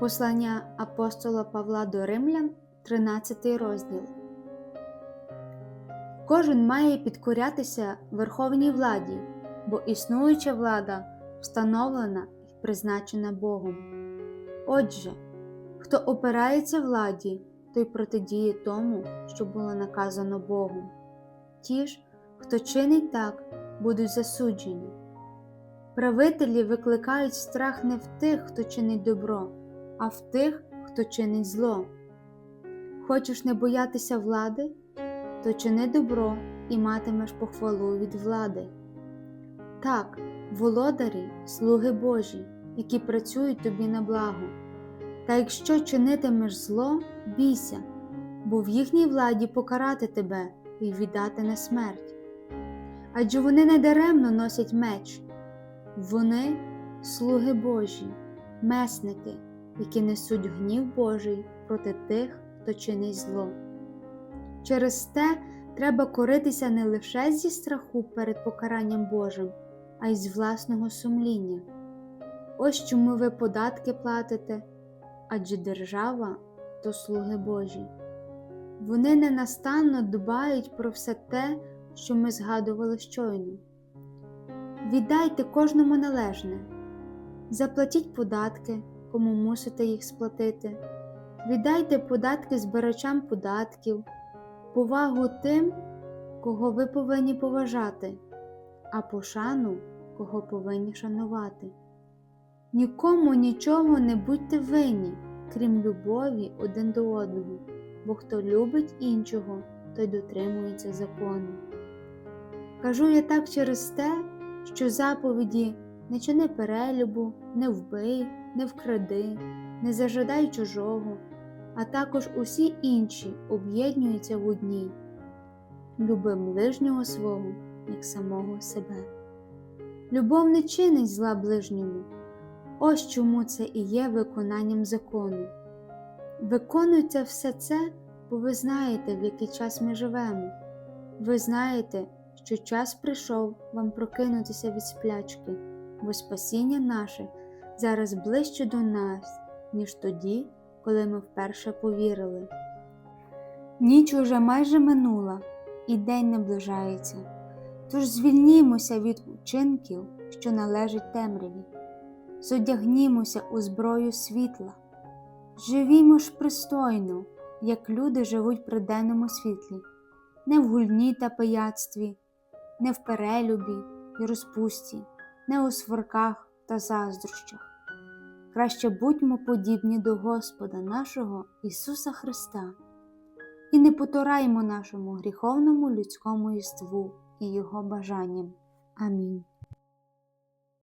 Послання апостола Павла до Римлян, 13 розділ. Кожен має підкорятися верховній владі, бо існуюча влада встановлена і призначена Богом. Отже, хто опирається владі, той протидіє тому, що було наказано Богом. Ті ж, хто чинить так, будуть засуджені. Правителі викликають страх не в тих, хто чинить добро, а в тих, хто чинить зло. Хочеш не боятися влади, то чини добро і матимеш похвалу від влади. Так, володарі слуги Божі, які працюють тобі на благо. Та якщо чинитимеш зло, бійся, бо в їхній владі покарати тебе і віддати на смерть. Адже вони не даремно носять меч, вони слуги Божі, месники, які несуть гнів Божий проти тих, хто чинить зло. Через те треба коритися не лише зі страху перед покаранням Божим, а й з власного сумління. Ось чому ви податки платите, адже держава то слуги Божі. Вони ненастанно дбають про все те, що ми згадували щойно. Віддайте кожному належне, заплатіть податки, кому мусите їх сплатити, віддайте податки збирачам податків, повагу тим, кого ви повинні поважати, а пошану, кого повинні шанувати. Нікому нічого не будьте винні, крім любові один до одного, бо хто любить іншого, той дотримується закону. Кажу я так через те, що заповіді не чини перелюбу, не вбий, не вкради, не зажадай чужого, а також усі інші об'єднуються в одній. Люби ближнього свого, як самого себе. Любов не чинить зла ближньому. Ось чому це і є виконанням закону. Виконуйте все це, бо ви знаєте, в який час ми живемо. Ви знаєте, що час прийшов вам прокинутися від сплячки, бо спасіння наше зараз ближче до нас, ніж тоді, коли ми вперше повірили. Ніч уже майже минула, і день наближається. Тож звільнімося від учинків, що належать темряві, зодягнімося у зброю світла, живімо ж пристойно, як люди живуть при денному світлі, не в гульні та пияцтві, не в перелюбі і розпусті, не у сварках та заздрощах. Краще будьмо подібні до Господа нашого Ісуса Христа і не потураймо нашому гріховному людському єству і Його бажанням. Амінь.